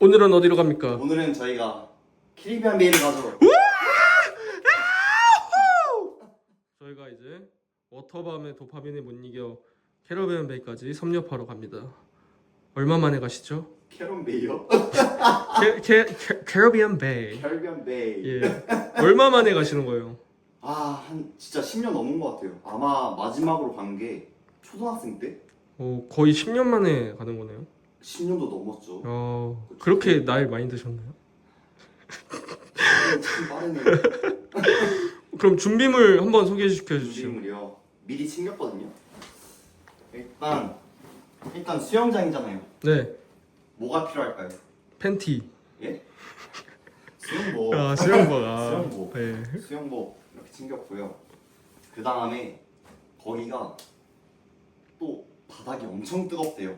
오늘은 어디로 갑니까? 오늘은 저희가 캐리비안 베이를 가서 저희가 이제 워터밤의 도파민에 못 이겨 캐러비안 베이까지 섭렵하러 갑니다. 얼마 만에 가시죠? 캐런 베이요? 캐, 캐, 캐, 캐러비안 베이. 캐리비안 베이. 예. 얼마 만에 가시는 거예요? 아, 한 진짜 10년 넘은 것 같아요. 아마 마지막으로 간 게 초등학생 때? 어, 거의 10년 만에 가는 거네요. 10년도 넘었죠. 어, 그렇게 나이 많이 드셨나요? 참 빠르네. 그럼 준비물 한번 소개해 시켜 주시죠. 준비물이요. 미리 챙겼거든요. 일단 일단 수영장이잖아요. 네, 뭐가 필요할까요? 팬티. 예? 수영복. 아, 수영복. 아, 수영복. 네. 수영복 이렇게 챙겼고요. 그 다음에 거기가 또 바닥이 엄청 뜨겁대요.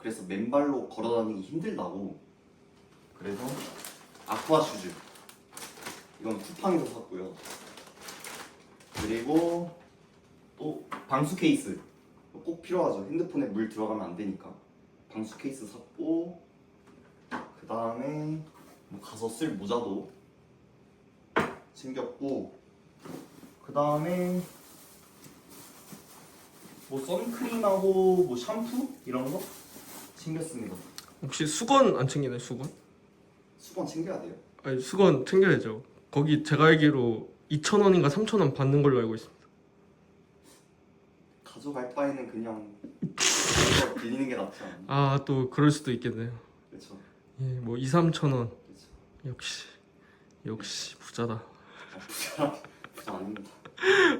그래서 맨발로 걸어다니기 힘들다고. 그래서 아쿠아 슈즈. 이건 쿠팡에서 샀고요. 그리고 또 방수 케이스. 꼭 필요하죠. 핸드폰에 물 들어가면 안 되니까. 방수 케이스 샀고 그 다음에 뭐 가서 쓸 모자도 챙겼고 그 다음에 뭐 선크림하고 뭐 샴푸 이런 거 챙겼습니다. 혹시 수건 안 챙기나요? 수건? 수건 챙겨야 돼요. 아니, 수건 챙겨야죠. 거기 제가 알기로 2,000원인가 3,000원 받는 걸로 알고 있습니다. 가져갈 바에는 그냥 빌리는 게 낫지 않나? 아, 또 그럴 수도 있겠네요. 그렇죠. 예, 뭐 2, 3,000원. 그렇죠. 역시 역시 부자다. 아, 부자 부자 아닙니다.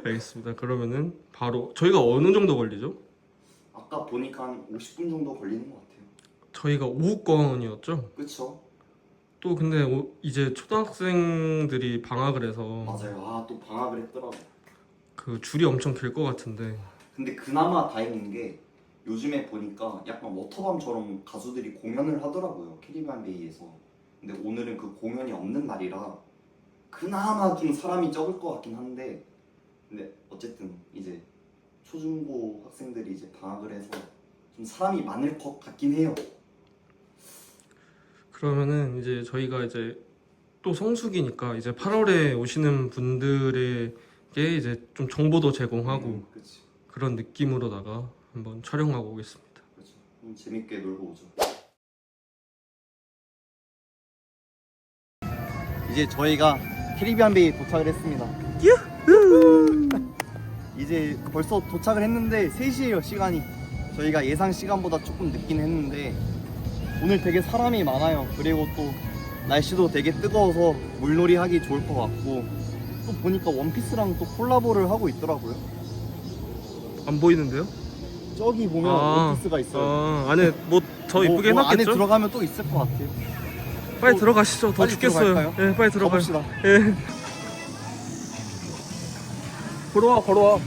알겠습니다. 그러면은 바로 저희가 어느 정도 걸리죠? 아까 보니까 한 50분 정도 걸리는 것 같아요. 저희가 오후권이었죠. 그렇죠. 또 근데 오- 이제 초등학생들이 방학을 해서 맞아요. 아 또 방학을 했더라고. 그 줄이 엄청 길 것 같은데 근데 그나마 다행인 게 요즘에 보니까 약간 워터밤처럼 가수들이 공연을 하더라고요 캐리비안 베이에서 근데 오늘은 그 공연이 없는 날이라 그나마 좀 사람이 적을 것 같긴 한데 근데 어쨌든 이제 초중고 학생들이 이제 방학을 해서 좀 사람이 많을 것 같긴 해요 그러면은 이제 저희가 이제 또 성수기니까 이제 8월에 오시는 분들에게 이제 좀 정보도 제공하고 음, 그치. 그런 느낌으로다가 한번 촬영하고 오겠습니다. 그렇죠 좀 재밌게 놀고 오죠. 이제 저희가 캐리비안 베이 도착을 했습니다. 이제 벌써 도착을 했는데 3시에요 시간이. 저희가 예상 시간보다 조금 늦긴 했는데 오늘 되게 사람이 많아요 그리고 또 날씨도 되게 뜨거워서 물놀이 하기 좋을 것 같고 또 보니까 원피스랑 또 콜라보를 하고 있더라고요 안 보이는데요? 저기 보면 아, 원피스가 있어요 아, 안에 뭐더 이쁘게 뭐, 뭐 안에 해놨겠죠? 들어가면 또 있을 것 같아요 빨리 또 들어가시죠. 더 빨리 죽겠어요. 들어갈까요? 예, 빨리 들어가요. 가봅시다 예. 걸어와, 걸어와.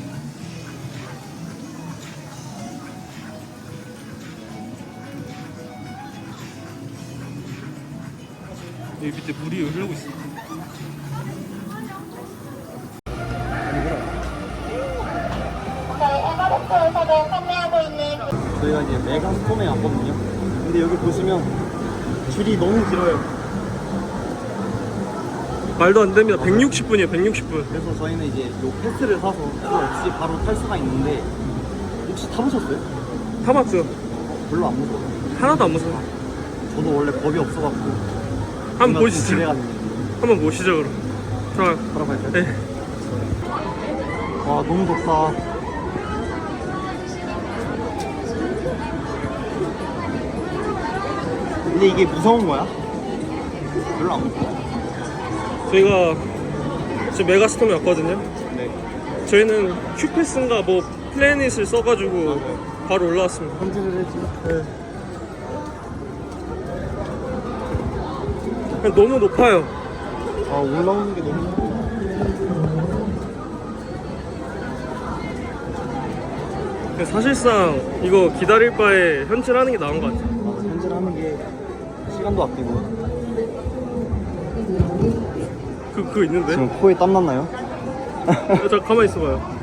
여기 밑에 물이 흐르고 있어. 저희 에버랜드에서도 판매하고 있는 저희가 이제 메가 스톰에 왔거든요. 근데 여기 보시면 줄이 너무 길어요. 말도 안 됩니다. 160분이에요, 160분. 그래서 저희는 이제 요 패스를 사서 그 없이 바로 탈 수가 있는데 혹시 타보셨어요? 타봤죠? 별로 안 무서워요. 하나도 안 무서워. 저도 원래 겁이 없어갖고 한번 보시죠. 한번 보시죠, 그럼. 들어가요. 바로 갈까요? 네. 와 너무 좋다. 근데 이게 무서운 거야? 별로 안 무서워. 저희가 지금 메가스톰에 왔거든요. 네. 저희는 큐패스인가 뭐 플래닛을 써가지고 맞아요. 바로 올라왔습니다. 현질을 했지. 네. 너무 높아요. 아 올라오는 게 너무 그냥 사실상 이거 기다릴 바에 현질하는 게 나은 것 같아요. 맞아 현질하는 게 시간도 아끼고 그, 그거 있는데? 지금 코에 땀 났나요? 어, 자, 가만히 있어봐요.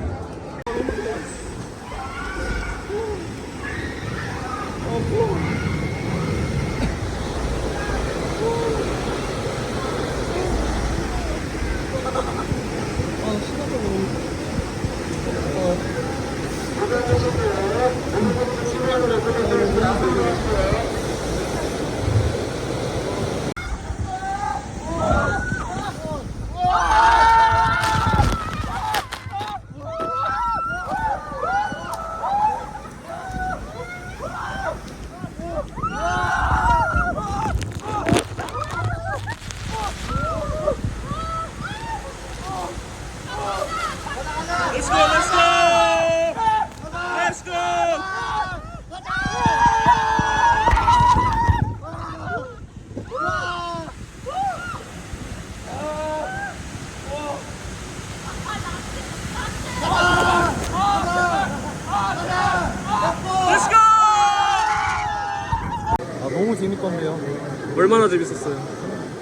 얼마나 재밌었어요?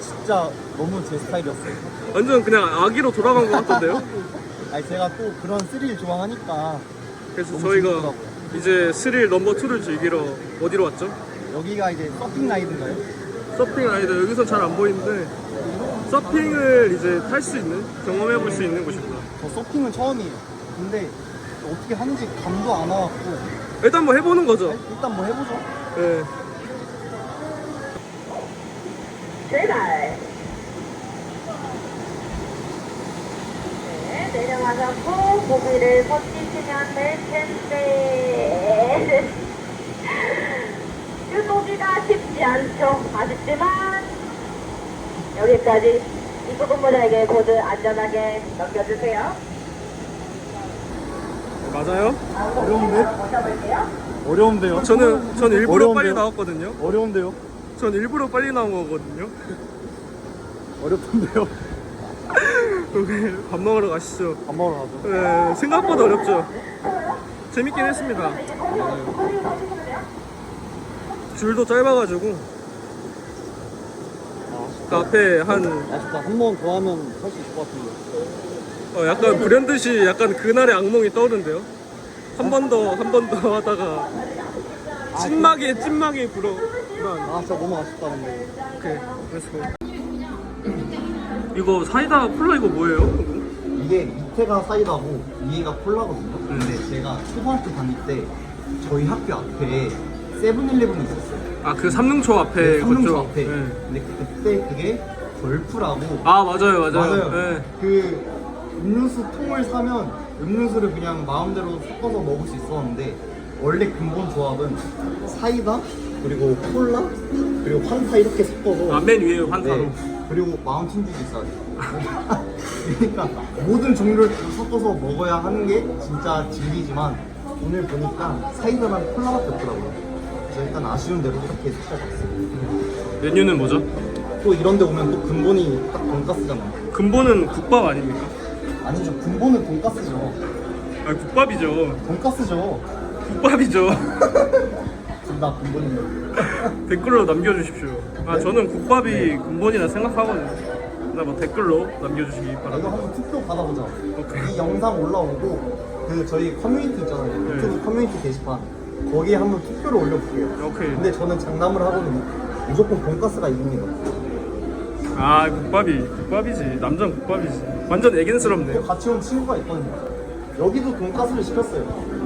진짜 너무 제 스타일이었어요. 완전 그냥 아기로 돌아간 것 같던데요? 아니 제가 또 그런 스릴 좋아하니까 그래서 너무 저희가 재밌더라고요. 이제 스릴 넘버 2를 즐기러 어디로 왔죠? 여기가 이제 서핑 라이드인가요? 서핑 라이더 여기서 잘 안 보이는데 서핑을 이제 탈 수 있는 경험해 볼 수 있는 곳입니다. 저 서핑은 처음이에요. 근데 어떻게 하는지 감도 안 와갖고 일단 뭐 해보는 거죠. 일단 뭐 해보죠. 네. 출발. 네, 내려가셨고 고기를 버티시면 될 텐데. 유도기가 쉽지 않죠. 아쉽지만 여기까지 입구분들에게 모두 안전하게 넘겨주세요. 맞아요? 어려운데? 모셔볼게요. 어려운데요? 저는 전 일부러 빨리 어려운데요? 나왔거든요. 어려운데요? 전 일부러 빨리 나온 거거든요. 어렵던데요? 밥 먹으러 가시죠. 밥 먹으러 가죠. 네, 생각보다 어렵죠. 재밌긴 했습니다. 줄도 짧아가지고 그 앞에 한 아쉽다. 한 번 더 하면 할수 있을 것 같은데. 어, 약간 불현듯이 약간 그날의 악몽이 떠오른대요. 한 번 더, 한 번 더 하다가 찐막에 찐막에 불어. 아 진짜 너무 아쉽다 근데. 오케이, 렛츠고. 이거 사이다 콜라 이거 뭐예요? 이게 밑에가 사이다고 위에가 콜라거든요. 근데 제가 초등학교 다닐 때 저희 학교 앞에 세븐일레븐이 있었어요. 아 그 삼릉초 앞에 네, 삼릉초 그쪽. 앞에. 네. 근데 그때 그게 걸프라고. 아 맞아요, 맞아요. 맞아요. 네. 그 음료수 통을 사면 음료수를 그냥 마음대로 섞어서 먹을 수 있었는데 원래 근본 조합은 사이다 그리고 콜라 그리고 환타 이렇게 섞어서 아, 맨 위에 환타로. 네. 그리고 마운틴듀도 있어야 돼. 그러니까 모든 종류를 다 섞어서 먹어야 하는 게 진짜 진리지만 오늘 보니까 사이다랑 콜라밖에 없더라고요. 그래서 일단 아쉬운 대로 이렇게 섞어봤어요. 메뉴는 뭐죠? 또 이런 데 오면 또 근본이 딱 돈가스잖아요. 근본은 국밥 아닙니까? 아니죠. 근본은 돈가스죠. 아 국밥이죠. 돈가스죠. 국밥이죠. 둘다 근본인데. 댓글로 남겨주십시오. 아 저는 국밥이 근본이라 생각하거든요. 근데 뭐 댓글로 남겨주시기 아, 이거 바랍니다. 한번 투표 받아보자. 오케이. 이 영상 올라오고 그 저희 커뮤니티 있잖아요. 네. 유튜브 커뮤니티 게시판 거기에 한번 투표를 올려볼게요. 오케이. 근데 저는 장담을 하거든요. 무조건 돈가스가 이깁니다. 아 국밥이 국밥이지. 남자는 국밥이지. 완전 애견스럽네요. 같이 온 친구가 있거든요. 여기도 돈가스를 시켰어요.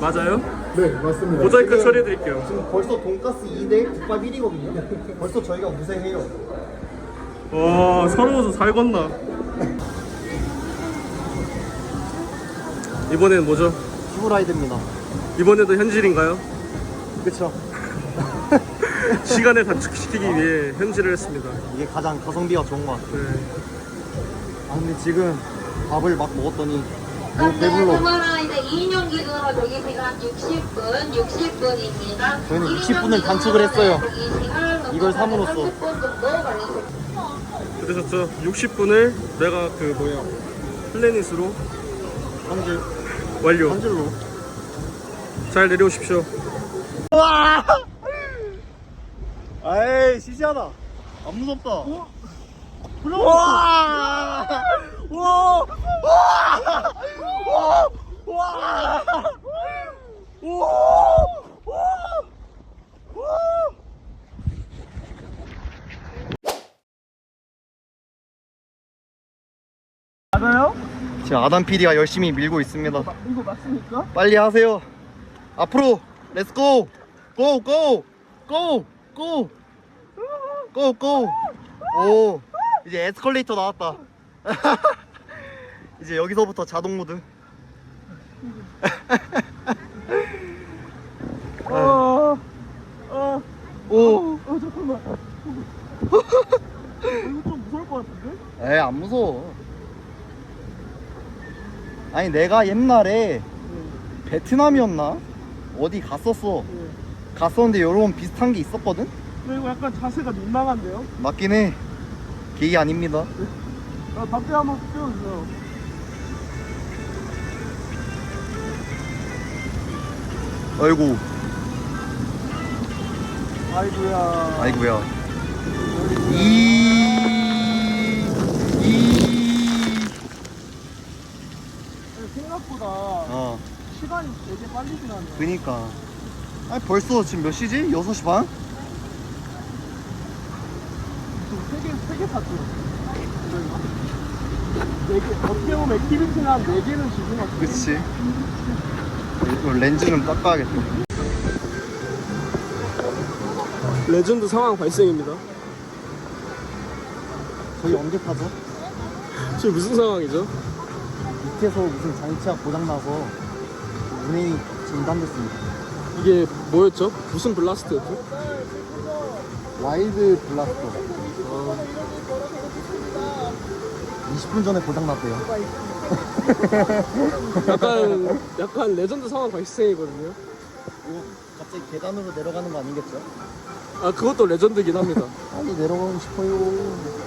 맞아요? 네, 맞습니다. 모자이크 처리해드릴게요. 지금 벌써 돈가스 2대 국밥 1이거든요. 벌써 저희가 우세해요. 와 서러워서 살 건나. 이번엔 뭐죠? 휴브라이드입니다. 이번에도 현질인가요? 그쵸? 시간을 단축시키기 위해 현질을 했습니다. 이게 가장 가성비가 좋은 것 같아요. 네. 아 근데 지금 밥을 막 먹었더니 너무 현재 배불러. 스마라이드 2인용 기준으로 대기 시간 60분, 60분입니다. 저희는 60분 을 단축을 했어요. 이걸 삼으로써. 30분 정도 걸리실 그러셨죠? 60분을 내가 그 뭐야 플래닛으로 한줄 완료. 한 줄로. 잘 내려오십시오. 에이 시시하다. 안 무섭다. 와! 와! 지금 아담 PD가 열심히 밀고 있습니다. 이거 맞습니까? 빨리 하세요. 앞으로 렛츠 고! 고! 고! 고! 고! 고! 고! 오! 이제 에스컬레이터 나왔다. 이제 여기서부터 자동 모드. 어, 어, 오! 어, 잠깐만. 이거 좀 무서울 것 같은데? 에이 안 무서워. 아니 내가 옛날에 베트남이었나? 어디 갔었어. 갔었는데 이런 비슷한 게 있었거든? 이거 약간 자세가 민망한데요? 맞긴 해. 게이 아닙니다. 아, 밖에 한번 띄워주세요. 아이고. 아이고야. 아이고야. 이, 이. 생각보다 어, 시간이 되게 빨리 지나네. 그니까. 아 벌써 지금 몇 시지? 6시 반? 세개 세개 탔죠. 네개 어떻게 보면 액티비티는 한네 개는 지금 왔어. 그치. 이거 렌즈 좀 닦아야겠다. 레전드 상황 발생입니다. 저희 언제 타죠? 지금 무슨 상황이죠? 밑에서 무슨 장치가 고장나서 운행이 중단됐습니다. 이게 뭐였죠? 무슨 블라스트였죠? 와일드 블라스터. 20분 전에 고장났대요. 약간 약간 레전드 상황 발생이거든요. 이거 갑자기 계단으로 내려가는 거 아니겠죠? 아 그것도 레전드긴 합니다. 빨리 내려가고 싶어요.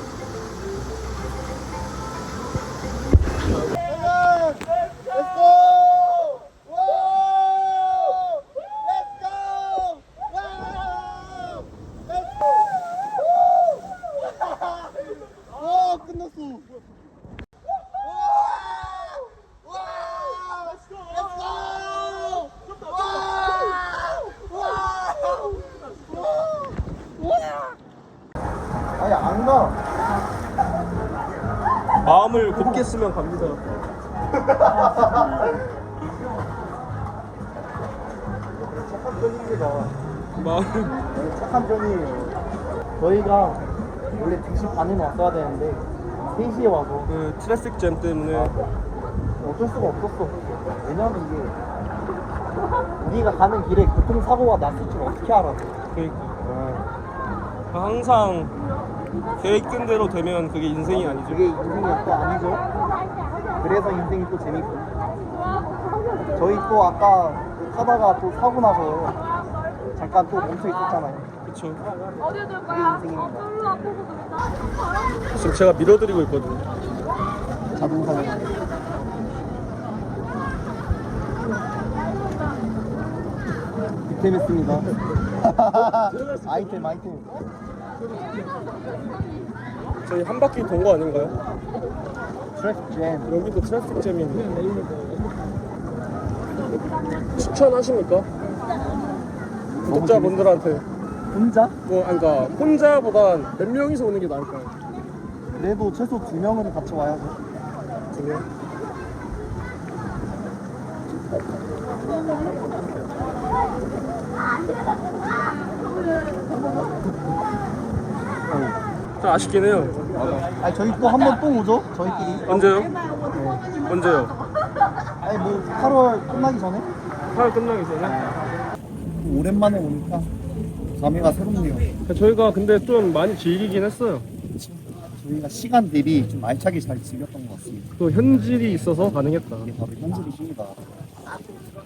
아니 안 가. 마음을 곱게 쓰면 갑니다. 착한 편입니다. 마음 착한 편이에요. 저희가 원래 2시 반에 왔어야 되는데 3시에 와서 그 트래픽 잼 때문에 어쩔 수가 없었어. 왜냐면 이게 우리가 가는 길에 교통사고가 났을 줄 어떻게 알아? 그러니까 항상 계획된 대로 되면 그게 인생이 아니죠. 그게 인생이 또 아니죠? 그래서 인생이 또 재밌고. 저희 또 아까 타다가 또 사고 나서 잠깐 또 멈춰 있었잖아요. 그렇죠. 어디 둘 거야? 어, 별로 안 보고 지금 제가 밀어드리고 있거든요. 자동사냥. 득템했습니다. 아이템, 아이템. 저희 한 바퀴 돈 거 아닌가요? 트래픽 잼. 여기도 트래픽 잼인데 추천하십니까? 구독자분들한테 혼자? 뭐 아니, 그러니까 혼자보단 몇 명이서 오는 게 나을까요? 그래도 최소 두 명은 같이 와야죠. 두 명? 좀 아쉽긴 해요. 아니 저희 또 한 번 또 오죠? 저희끼리. 언제요? 언제요? 아니 뭐 8월 끝나기 전에? 8월 끝나기 전에? 오랜만에 오니까 감회가 새롭네요. 저희가 근데 좀 많이 즐기긴 했어요. 저희가 시간 대비 좀 알차게 잘 즐겼던 것 같습니다. 또 현질이 있어서 가능했다. 이게 바로 현실이십니다.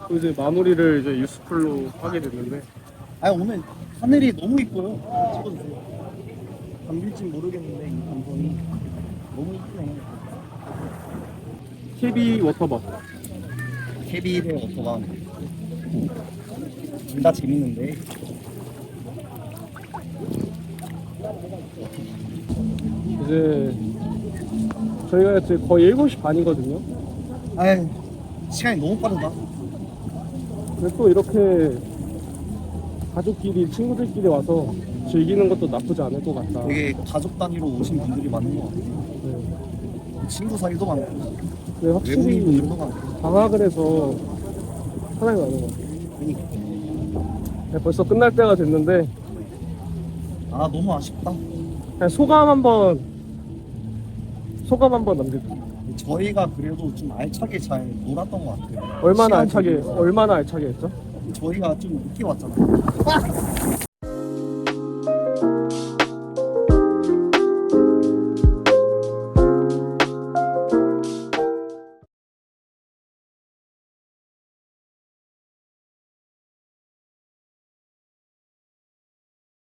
또 이제 마무리를 이제 유스풀로 하게 됐는데 아니 오늘 하늘이 너무 이뻐요. 찍어주세요. 감길지 모르겠는데 이 감성이 너무 이쁘네. KB 워터밤 케비의 워터밤 둘다 재밌는데 이제 저희가 지금 거의 7시 반이거든요. 아유 시간이 너무 빠르다. 근데 또 이렇게 가족끼리 친구들끼리 와서 즐기는 것도 나쁘지 않을 것 같다. 되게 가족 단위로 오신 분들이 많은 것 같아요. 네. 친구 사이도 많고 근데 외국인 확실히 분들도 많고 방학을 해서 사랑이 나는 것 같아요. 그러니까 네, 벌써 끝날 때가 됐는데 아 너무 아쉽다. 그냥 소감 한번 소감 한번 남겨주세요. 저희가 그래도 좀 알차게 잘 놀았던 것 같아요. 얼마나 알차게. 얼마나 알차게 했죠? 저희가 좀 늦게 왔잖아요.